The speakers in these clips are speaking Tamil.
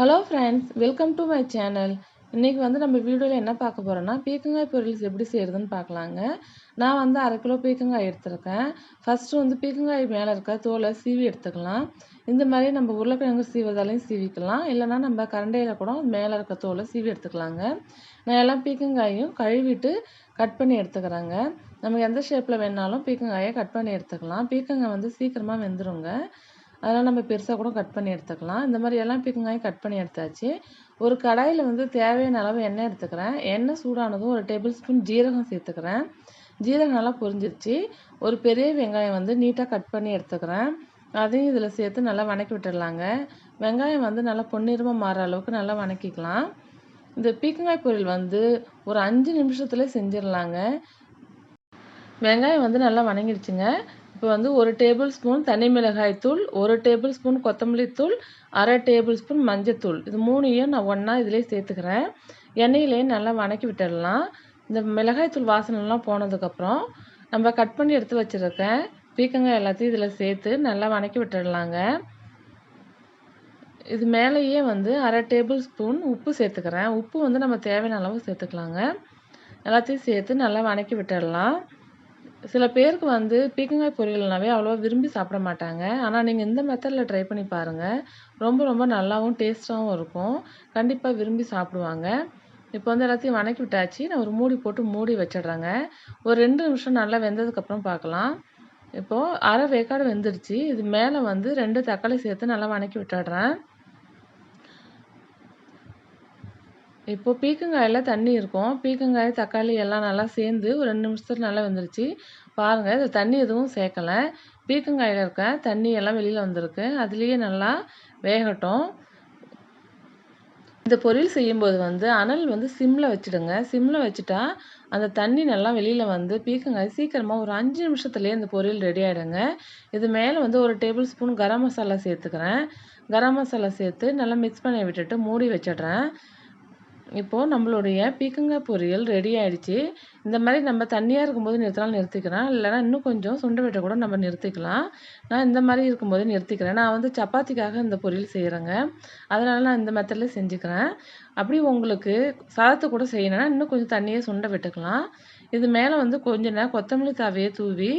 Hello friends welcome to my channel இன்றைக்கி வந்து நம்ம வீடியோவில் என்ன பார்க்க போகிறோன்னா பீக்கங்காய் பொரியல்ஸ் எப்படி செய்கிறதுன்னு பார்க்கலாங்க. நான் வந்து அரை கிலோ பீக்கங்காய் எடுத்திருக்கேன். ஃபஸ்ட்டு வந்து பீக்கங்காய் மேலே இருக்க தோலை சீவி எடுத்துக்கலாம். இந்த மாதிரி நம்ம உருளைக்கிழங்கு சீவதாலையும் சீவிக்கலாம். இல்லைனா நம்ம கரண்டையில் கூட மேலே இருக்க தோலை சீவி எடுத்துக்கலாங்க. நான் எல்லாம் பீக்கங்காயும் கழுவிட்டு கட் பண்ணி எடுத்துக்கிறேங்க. நம்ம எந்த ஷேப்பில் வேணாலும் பீக்கங்காயை கட் பண்ணி எடுத்துக்கலாம். பீக்கங்காய் வந்து சீக்கிரமாக வெந்துருங்க. அதெல்லாம் நம்ம பெருசாக கூட கட் பண்ணி எடுத்துக்கலாம். இந்த மாதிரி எல்லாம் பீர்க்கங்காயும் கட் பண்ணி எடுத்தாச்சு. ஒரு கடாயில் வந்து தேவையான அளவு எண்ணெய் எடுத்துக்கிறேன். எண்ணெய் சூடானதும் ஒரு டேபிள் ஸ்பூன் ஜீரகம் சேர்த்துக்கிறேன். ஜீரகம் நல்லா பொரிஞ்சிருச்சு. ஒரு பெரிய வெங்காயம் வந்து நீட்டாக கட் பண்ணி எடுத்துக்கிறேன். அதையும் இதில் சேர்த்து நல்லா வணக்கி விட்டுடலாங்க. வெங்காயம் வந்து நல்லா பொன்னிறமாக மாற அளவுக்கு நல்லா வணக்கிக்கலாம். இந்த பீக்கங்காய் பொரியல் வந்து ஒரு அஞ்சு நிமிஷத்துல செஞ்சிடலாங்க. வெங்காயம் வந்து நல்லா வணங்கிடுச்சுங்க. இப்போ வந்து ஒரு டேபிள் ஸ்பூன் தனி மிளகாய் தூள் ஒரு டேபிள் ஸ்பூன் கொத்தமல்லி தூள் அரை டேபிள் ஸ்பூன் மஞ்சத்தூள் இது மூணையும் நான் ஒன்றா இதிலே சேர்த்துக்கிறேன். எண்ணெயிலேயே நல்லா வணக்கி விட்டுடலாம். இந்த மிளகாய் தூள் வாசனைலாம் போனதுக்கப்புறம் நம்ம கட் பண்ணி எடுத்து வச்சுருக்கேன் பீக்கங்காய் எல்லாத்தையும் இதில் சேர்த்து நல்லா வணக்கி விட்டுடலாங்க. இது மேலேயே வந்து அரை டேபிள் ஸ்பூன் உப்பு சேர்த்துக்கிறேன். உப்பு வந்து நம்ம தேவையான அளவு சேர்த்துக்கலாங்க. எல்லாத்தையும் சேர்த்து நல்லா வணக்கி விட்டுடலாம். சில பேருக்கு வந்து பீக்கங்காய் பொரியல்னாவே அவ்வளோவா விரும்பி சாப்பிட மாட்டாங்க. ஆனால் நீங்கள் இந்த மெத்தடில் ட்ரை பண்ணி பாருங்கள் ரொம்ப ரொம்ப நல்லாவும் டேஸ்ட்டாகவும் இருக்கும். கண்டிப்பாக விரும்பி சாப்பிடுவாங்க. இப்போ வந்து எல்லாத்தையும் வணக்கி விட்டாச்சு. நான் ஒரு மூடி போட்டு மூடி வச்சிடுறேங்க. ஒரு ரெண்டு நிமிஷம் நல்லா வெந்ததுக்கப்புறம் பார்க்கலாம் இப்போது அரை வேக்காடு வெந்துடுச்சு. இது மேலே வந்து ரெண்டு தக்காளி சேர்த்து நல்லா வணக்கி விட்டுடுறேன். இப்போ பீக்கங்காயில் தண்ணி இருக்கும். பீக்கங்காய் தக்காளி எல்லாம் நல்லா சேர்ந்து ஒரு ரெண்டு நிமிஷத்துக்கு நல்லா வந்துருச்சு. பாருங்கள் இது தண்ணி எதுவும் சேர்க்கலை. பீக்கங்காயில் இருக்க தண்ணி எல்லாம் வெளியில் வந்திருக்கு. அதுலேயே நல்லா வேகட்டும். இந்த பொரியல் செய்யும்போது வந்து அனல் வந்து சிம்மில் வச்சுடுங்க. சிம்மில் வச்சுட்டா அந்த தண்ணி நல்லா வெளியில் வந்து பீக்கங்காய் சீக்கிரமாக ஒரு அஞ்சு நிமிஷத்துலேயே இந்த பொரியல் ரெடி ஆகிடுங்க இது மேலே வந்து ஒரு டேபிள் ஸ்பூன் கரம் மசாலா சேர்த்துக்கிறேன். கரம் மசாலா சேர்த்து நல்லா மிக்ஸ் பண்ணி விட்டுட்டு மூடி வச்சிடுறேன். இப்போது நம்மளுடைய பீக்கங்காய் பொரியல் ரெடி ஆகிடுச்சி இந்த மாதிரி நம்ம தண்ணியாக இருக்கும்போது நிறுத்தினாலும் நிறுத்திக்கலாம். இல்லைனா இன்னும் கொஞ்சம் சுண்டை விட்ட கூட நம்ம நிறுத்திக்கலாம். நான் இந்த மாதிரி இருக்கும்போது நிறுத்திக்கிறேன். நான் வந்து சப்பாத்திக்காக இந்த பொரியல் செய்கிறேங்க அதனால் நான் இந்த மெத்தடில் செஞ்சுக்கிறேன். அப்படி உங்களுக்கு சாதத்தை கூட செய்யணும்னா இன்னும் கொஞ்சம் தண்ணியை சுண்டை விட்டுக்கலாம். இது மேலே வந்து கொஞ்ச நேரம் கொத்தமல்லி தாவையை தூவி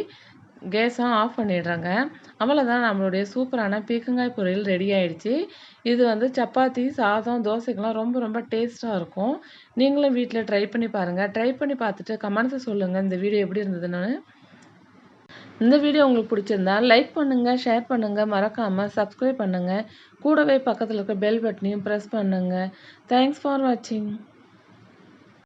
கேஸும் ஆஃப் பண்ணிடுறாங்க. அவ்வளோதான் நம்மளுடைய சூப்பரான பீக்கங்காய் பொரியல் ரெடி ஆயிடுச்சு. இது வந்து சப்பாத்தி சாதம் தோசைக்கெலாம் ரொம்ப ரொம்ப டேஸ்ட்டாக இருக்கும். நீங்களும் வீட்டில் ட்ரை பண்ணி பாருங்கள் ட்ரை பண்ணி பார்த்துட்டு கமெண்ட்ஸை சொல்லுங்கள் இந்த வீடியோ எப்படி இருந்ததுன்னு இந்த வீடியோ உங்களுக்கு பிடிச்சிருந்தா லைக் பண்ணுங்கள் ஷேர் பண்ணுங்கள் மறக்காமல் சப்ஸ்கிரைப் பண்ணுங்கள் கூடவே பக்கத்தில் இருக்க பெல் பட்டனையும் ப்ரெஸ் பண்ணுங்கள் தேங்க்ஸ் ஃபார் வாட்சிங்